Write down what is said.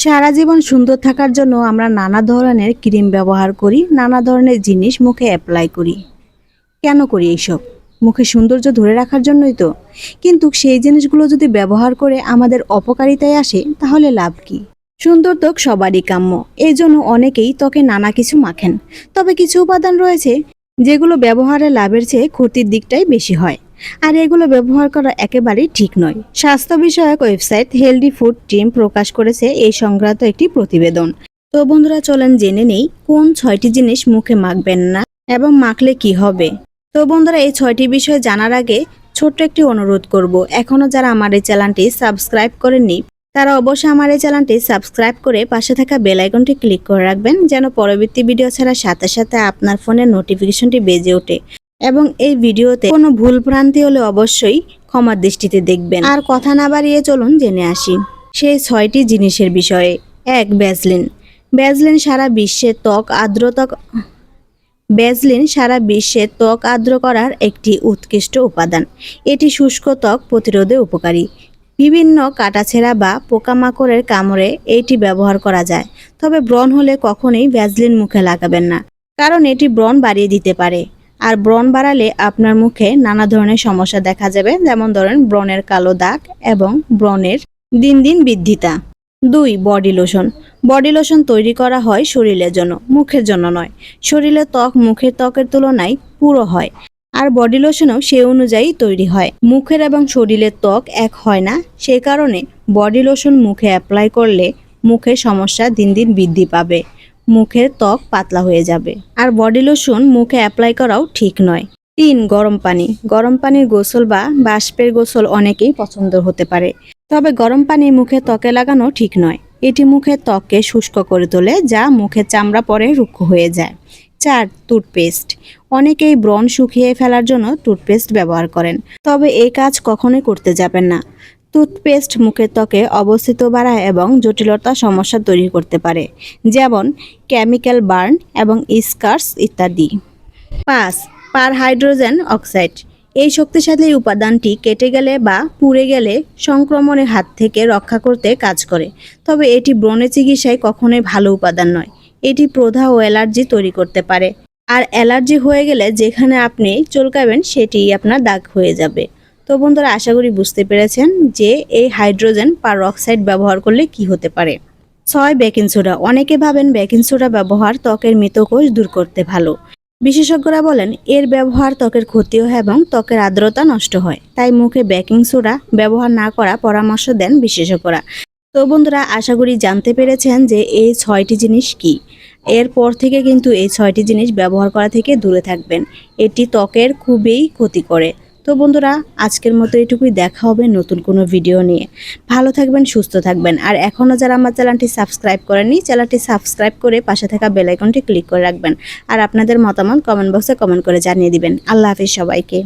সারা জীবন সুন্দর থাকার জন্য আমরা নানা ধরনের ক্রিম ব্যবহার করি, নানা ধরনের জিনিস মুখে অ্যাপ্লাই করি। কেন করি এইসব? মুখে সৌন্দর্য ধরে রাখার জন্যই তো। কিন্তু সেই জিনিসগুলো যদি ব্যবহার করে আমাদের অপকারিতায় আসে, তাহলে লাভ কি? সুন্দর ত্বক সবারই কাম্য এই জন্য অনেকেই ত্বকে নানা কিছু মাখেন। তবে কিছু উপাদান রয়েছে, যেগুলো ব্যবহারে লাভের চেয়ে ক্ষতির দিকটাই বেশি হয়। আর এগুলো ব্যবহার করা একেবারেই ঠিক নয়। স্বাস্থ্য বিষয়ক ওয়েবসাইট হেলদি ফুড টিম প্রকাশ করেছে এই সংক্রান্ত একটি প্রতিবেদন। তো বন্ধুরা, চলেন জেনে নেই কোন ছয়টি জিনিস মুখে মাখবেন না এবং মাখলে কি হবে। তো বন্ধুরা, এই ছয়টি বিষয় জানার আগে ছোট্ট একটি অনুরোধ করব। এখনও যারা আমার এই চ্যানেলটি সাবস্ক্রাইব করেননি, তারা অবশ্যই আমার এই চ্যানেলটি সাবস্ক্রাইব করে পাশে থাকা বেল আইকনটি ক্লিক করে রাখবেন যেন পরবর্তী ভিডিও ছাড়ার সাথে সাথে আপনার ফোনের নোটিফিকেশনটি বেজে ওঠে। এবং এই ভিডিওতে কোনো ভুল ভ্রান্তি হলে অবশ্যই ক্ষমার দৃষ্টিতে দেখবেন। আর কথা না বাড়িয়ে চলুন জেনে আসি। সেই ছয়টি জিনিসের বিষয়ে। এক ব্যাজলিন ব্যাজলিন সারা বিশ্বে ত্বক আর্দ্রতা ব্যাজলিন সারা বিশ্বে ত্বক আর্দ্র করার একটি উৎকৃষ্ট উপাদান। এটি শুষ্ক ত্বক প্রতিরোধে উপকারী। বিভিন্ন কাটাছেঁড়া বা পোকামাকড়ের কামড়ে এটি ব্যবহার করা যায়। তবে ব্রণ হলে কখনোই ভ্যাজলিন মুখে লাগাবেন না। কারণ এটি ব্রণ বাড়িয়ে দিতে পারে। আর ব্রণ বাড়ালে আপনার মুখে নানা ধরনের সমস্যা দেখা যাবে, যেমন ধরেন ব্রণের কালো দাগ এবং ব্রণের দিন দিন বৃদ্ধিতা। দুই, বডি লোশন। বডি লোশন তৈরি করা হয় শরীরের জন্য, মুখের জন্য নয়। শরীরের ত্বক মুখের ত্বকের তুলনায় পুরো হয়। আর বডি লোশনও সে অনুযায়ী তৈরি হয়। মুখের এবং শরীরের ত্বক এক হয় না, সে কারণে বডি লোশন মুখে অ্যাপ্লাই করলে মুখের সমস্যা দিন দিন বৃদ্ধি পাবে। মুখের ত্বক পাতলা হয়ে যাবে। আর বডি লোশন মুখে অ্যাপ্লাই করাও ঠিক নয়। তিন, গরম পানি। গরম পানির গোসল বা বাষ্পের গোসল অনেকেই পছন্দ হতে পারে। তবে গরম পানি মুখে ত্বকে লাগানো ঠিক নয়। এটি মুখের ত্বককে শুষ্ক করে তোলে, যা মুখের চামড়া পরে রুক্ষ হয়ে যায়। চার, টুথপেস্ট। অনেকেই ব্রণ শুকিয়ে ফেলার জন্য টুথপেস্ট ব্যবহার করেন। তবে এই কাজ কখনোই করতে যাবেন না। টুথপেস্ট মুখের ত্বকে অবস্থিত বাড়ায় এবং জটিলতা সমস্যা তৈরি করতে পারে, যেমন কেমিক্যাল বার্ন এবং স্কার্স ইত্যাদি। পাঁচ, পার হাইড্রোজেন অক্সাইড। এই শক্তিশালী উপাদানটি কেটে গেলে বা পুড়ে গেলে সংক্রমণের হাত থেকে রক্ষা করতে কাজ করে। তবে এটি ব্রণের চিকিৎসায় কখনোই ভালো উপাদান নয়। এটি প্রধা ও অ্যালার্জি তৈরি করতে পারে। আর অ্যালার্জি হয়ে গেলে যেখানে আপনি চলকাবেন সেটি আপনার দাগ হয়ে যাবে। তো বন্ধুরা, আশা করি বুঝতে পেরেছেন যে এই হাইড্রোজেন পারঅক্সাইড ব্যবহার করলে কি হতে পারে। ছয় বেকিং সোডা। অনেকে ভাবেন বেকিং সোডা ব্যবহার ত্বকের মৃতকোষ দূর করতে ভালো। বিশেষজ্ঞরা বলেন, এর ব্যবহার ত্বকের ক্ষতিও হয় এবং ত্বকের আর্দ্রতা নষ্ট হয়। তাই মুখে বেকিং সোডা ব্যবহার না করা পরামর্শ দেন বিশেষজ্ঞরা। তো বন্ধুরা, আশা করি জানতে পেরেছেন যে এই ছয়টি জিনিস কি। এরপর থেকে কিন্তু এই ছয়টি জিনিস ব্যবহার করা থেকে দূরে থাকবেন। এটি ত্বকের খুবই ক্ষতি করে। তো বন্ধুরা, আজকের মতো এটুকুই দেখা হবে নতুন কোনো ভিডিও নিয়ে। ভালো থাকবেন, সুস্থ থাকবেন। আর এখনও যারা আমার চ্যানেলটি সাবস্ক্রাইব করেননি, চ্যানেলটি সাবস্ক্রাইব করে পাশে থাকা বেলাইকনটি ক্লিক করে রাখবেন। আর আপনাদের মতামত কমেন্ট বক্সে কমেন্ট করে জানিয়ে দিবেন। আল্লাহ হাফিজ সবাইকে।